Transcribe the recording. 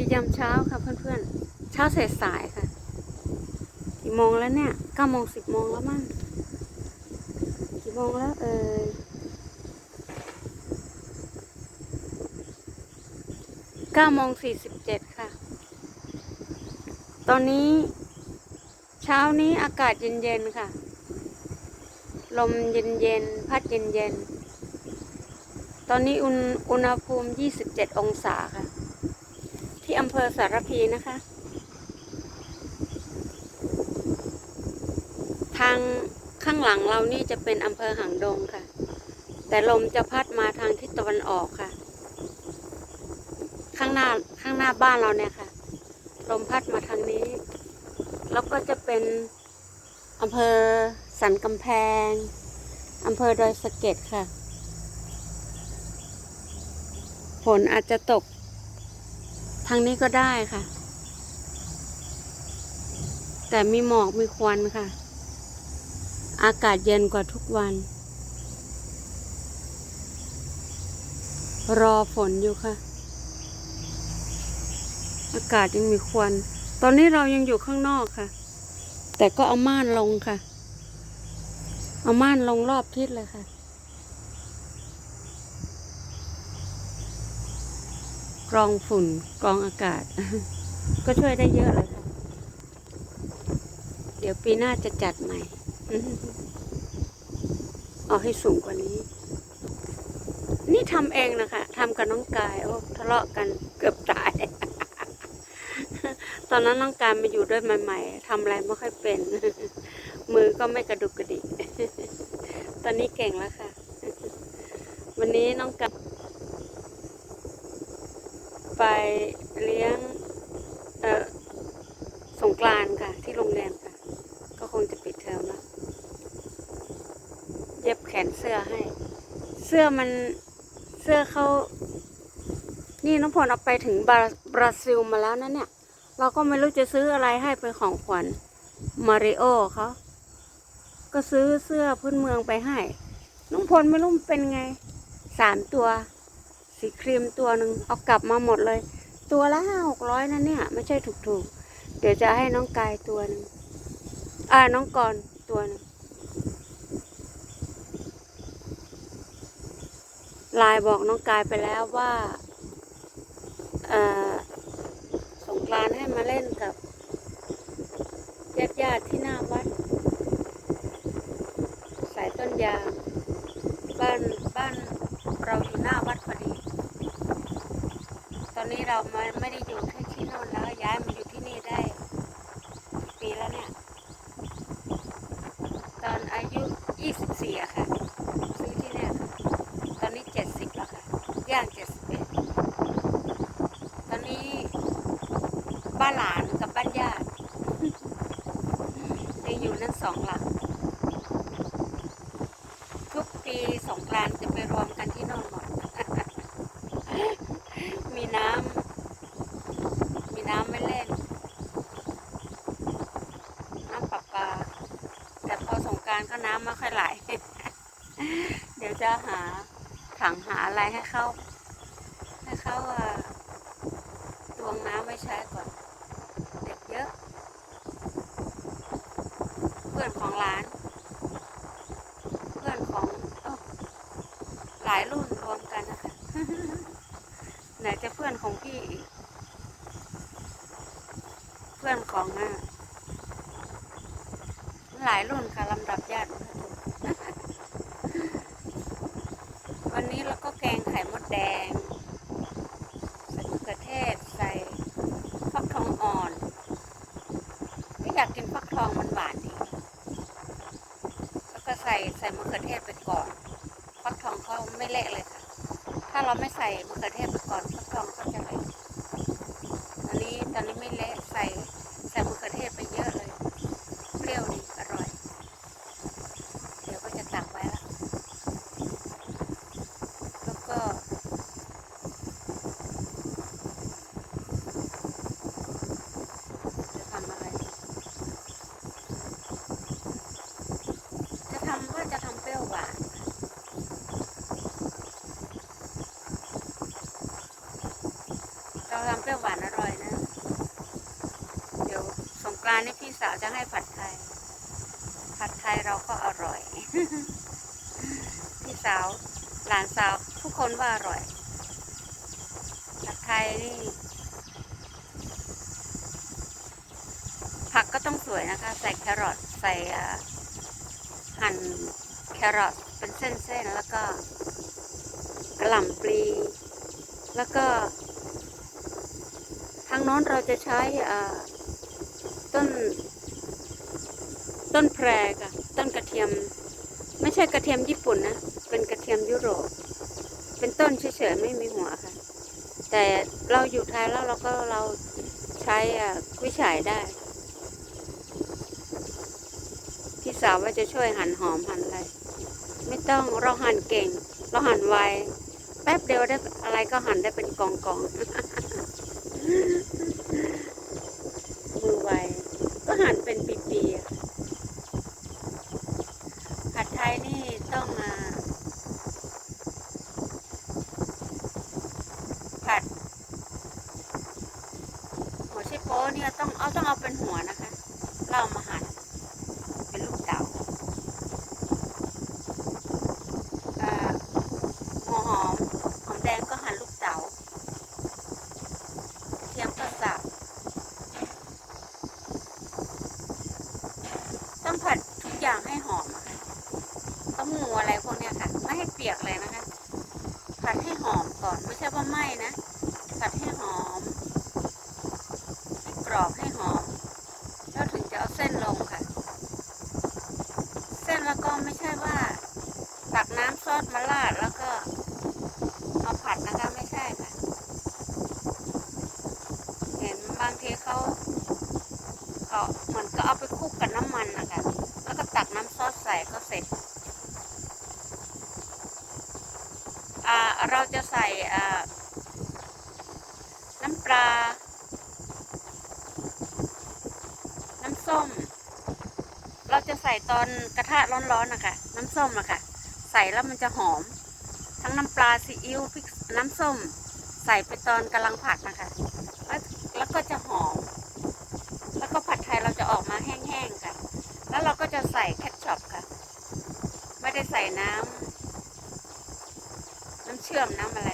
ียามเช้าค่ะเพื่อนๆ เช้าสายสายๆค่ะ กี่โมงแล้วเนี่ยเก้าโมงสิบโมงแล้วมั้ง กี่โมงแล้วเอ่ยเก้าโมงสี่สิบเจ็ดค่ะ ตอนนี้ เช้านี้อากาศเย็นๆค่ะ ลมเย็นๆ พัดเย็นๆ ตอนนี้อุณอุณหภูมิ27องศาค่ะ ที่อำเภอสารพีนะคะ ทางข้างหลังเรานี่จะเป็นอำเภอหางดงค่ะ แต่ลมจะพัดมาทางทิศตะวันออกค่ะ ข้างหน้าข้างหน้าบ้านเราเนี่ยค่ะ ลมพัดมาทางนี้ แล้วก็จะเป็นอำเภอสันกำแพงอำเภอดอยสะเก็ดค่ะ ฝนอาจจะตก ทางนี้ก็ได้ค่ะ แต่มีหมอกมีควันค่ะ อากาศเย็นกว่าทุกวัน รอฝนอยู่ค่ะ อากาศยังมีควัน ตอนนี้เรายังอยู่ข้างนอกค่ะ แต่ก็เอาม่านลงค่ะ เอาม่านลงรอบทิศเลยค่ะ กรองฝุ่นกรองอากาศ ก็ช่วยได้เยอะเลยค่ะ เดี๋ยวปีหน้าจะจัดใหม่เอาให้สูงกว่านี้ นี่ทำเองนะคะทำกับน้องกาย โอ้ทะเลาะกันเกือบตาย ตอนนั้นน้องกายมาอยู่ด้วยใหม่ๆทำอะไรไม่ค่อยเป็น มือก็ไม่กระดุกกระดิก ตอนนี้เก่งแล้วค่ะ วันนี้น้องกาย ไปเลี้ยงเออสงกรานค่ะ ที่โรงเรียนค่ะ ก็คงจะปิดเทอมแล้วเย็บแขนเสื้อให้ เสื้อมันเสื้อเขานี่น้องพลเอาไปถึงบราบราซิลมาแล้วนะเนี่ย เราก็ไม่รู้จะซื้ออะไรให้เป็นของขวัญมาริโอเขาก็ซื้อเสื้อพื้นเมืองไปให้น้องพลไม่รู้มันเป็นไงสามตัว สีครีมตัวหนึ่งเอากลับมาหมดเลย ตัวละห้าหกร้อยนะเนี่ย ไม่ใช่ถูกๆ เดี๋ยวจะให้น้องกายตัวหนึ่งอ่าน้องกรณ์ตัวหนึ่งลายบอกน้องกายไปแล้วว่าอ่อสงกรานให้มาเล่นกับญาติญาติที่หน้าวัด สายต้นยางบ้านบ้านเราอยู่หน้าวัดพอดี เราไม่ไม่ได้อยู่ที่ที่โน่นแล้วย้ายมาอยู่ที่นี่ได้ปีแล้วเนี่ย ตอนอายุ24อะค่ะ ซื้อที่เนี่ยตอนนี้70แล้วค่ะย่าง71ตอนนี้บ้านหลานกับบ้านญาติยังอยู่นั่นสองหลัง ทุกปีสงกรานต์จะไปรวมกันที่โน่นหมด มีน้ำ มีน้ำไม่เล่น น้ำประปา แต่พอสงกรารก็น้ำไม่ค่อยไหล เดี๋ยวจะหาถังหาอะไรให้เข้า ให้เข้าอ่อตวงน้ำไว้ใช้ก่อน เด็กเยอะ เพื่อนของร้าน เพื่อนของอหลายรุ่นนะคะ ไหนจะเพื่อนของพี่อีก เพื่อนของอะ หลายรุ่นค่ะลำดับญาติวัฒนวันนี้เราก็แกงไข่มดแดง ใส่มะเขือเทศ ใส่ฟักทองอ่อนก็อยากกินฟักทองมันหวานดี แล้วก็ใส่ใส่มะเขือเทศไปก่อน ฟักทองเขาไม่เละเลยค่ะ ถ้า เราไม่ใส่มะเขือเทศก่อนทดลองก็จะเละตอนนี้ตอนนี้ไม่เละใส่ใส่มะเขือเทศไปเยอะเลย เปรี้ยวดี อร่อย เดี๋ยวก็จะตักไว้แล้ว แล้วก็ จะทำอะไรดีจะทำว่าจะทำเปรี้ยวหวาน เราทำเปรี้ยวหวานอร่อย นี่พี่ สาวจะให้ผัดไทย ผัดไทยเราก็อร่อย พี่สาวหลานสาวทุกคนว่าอร่อย ผัดไทยนี่ ผักก็ต้องสวยนะคะ ใส่แครอทใส่หั่นแครอทเป็นเส้นๆ แล้วก็กระหล่ำปลี แล้วก็ ทางโน้นเราจะใช้ต้น ต้นแพรค่ะ ต้นกระเทียม ไม่ใช่กระเทียมญี่ปุ่นนะ เป็นกระเทียมยุโรป เป็นต้นเฉยๆไม่มีหัวค่ะ แต่เราอยู่ไทยแล้วเราก็เราใช้อ่ากุ้ยฉายได้ พี่สาวว่าจะช่วยหั่นหอมหั่นอะไร ไม่ต้องเราหั่นเก่ง เราหั่นไว แป๊บเดียวได้อะไรก็หั่นได้เป็นกองกองมือไวก็หั่นเป็นปีๆอะผัดไทยนี่ต้องมาผัด หัวไชโป๊เนี่ยต้องเอาต้องเอาเป็น หัวนะคะเราเอามาหั่นเป็นลูกเต๋าอ่าหัวหอมหอมแดงก็หั่นลูกเต๋าเทียมก็สับต้องผัดทุกอย่างให้หอมอะคะต้องหมูอะไรพวกเนี้ยค่ะ ไม่ให้เปียกเลยนะคะผัดให้หอมก่อนไม่ใช่ว่าไหม้นะ ผัดให้หอม ให้กรอบให้หอม แล้วถึงจะเอาเส้นลงค่ะ เส้นแล้วก็ไม่ใช่ว่า ตักน้ำซอสมาราดแล้วก็เอาผัดนะคะ ไม่ใช่ค่ะ เห็นบางทีเขาเขาเหมือนก็เอาไปคลุกกับน้ำมันนะคะแล้วก็ตักน้ำซอสใส่ก็เสร็จ อ่า เราจะใส่น้ำปลา น้ำส้ม เราจะใส่ตอนกระทะร้อนๆนะคะน้ำส้มอะค่ะ ใส่แล้วมันจะหอม ทั้งน้ำปลาซีอิ๊วพริกน้ำส้ม ใส่ไปตอนกำลังผัดนะคะ แล้วแล้วก็จะหอม แล้วก็ผัดไทยเราจะออกมาแห้งๆค่ะ แล้วเราก็จะใส่แคทช็อปค่ะ ไม่ได้ใส่น้ำ เชื่อมน้ำอะไร